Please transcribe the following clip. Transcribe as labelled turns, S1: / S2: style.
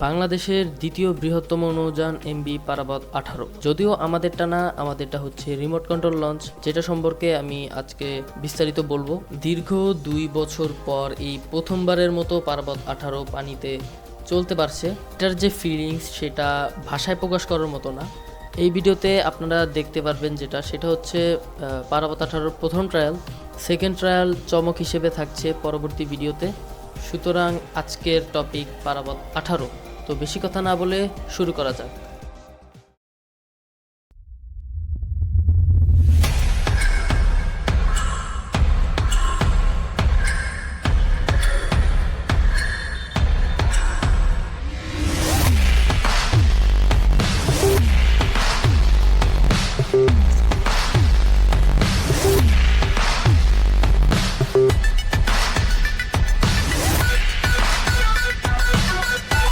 S1: বাংলাদেশের দ্বিতীয় বৃহত্তম নৌযান এমবি পারাবত আঠারো। যদিও আমাদেরটা না, আমাদেরটা হচ্ছে রিমোট কন্ট্রোল লঞ্চ যেটা সম্পর্কে আমি আজকে বিস্তারিত বলব। দীর্ঘ দুই বছর পর এই প্রথমবারের মতো পারাবত আঠারো পানিতে চলতে পারছে। এটার যে ফিলিংস সেটা ভাষায় প্রকাশ করার মতো না। এই ভিডিওতে আপনারা দেখতে পারবেন যেটা, সেটা হচ্ছে পারাবত আঠারোর প্রথম ট্রায়াল সেকেন্ড ট্রায়াল চমক হিসেবে থাকছে পরবর্তী ভিডিওতে। সুতরাং আজকের টপিক পারাবত আঠারো। তো বেশি কথা না বলে শুরু করা যাক।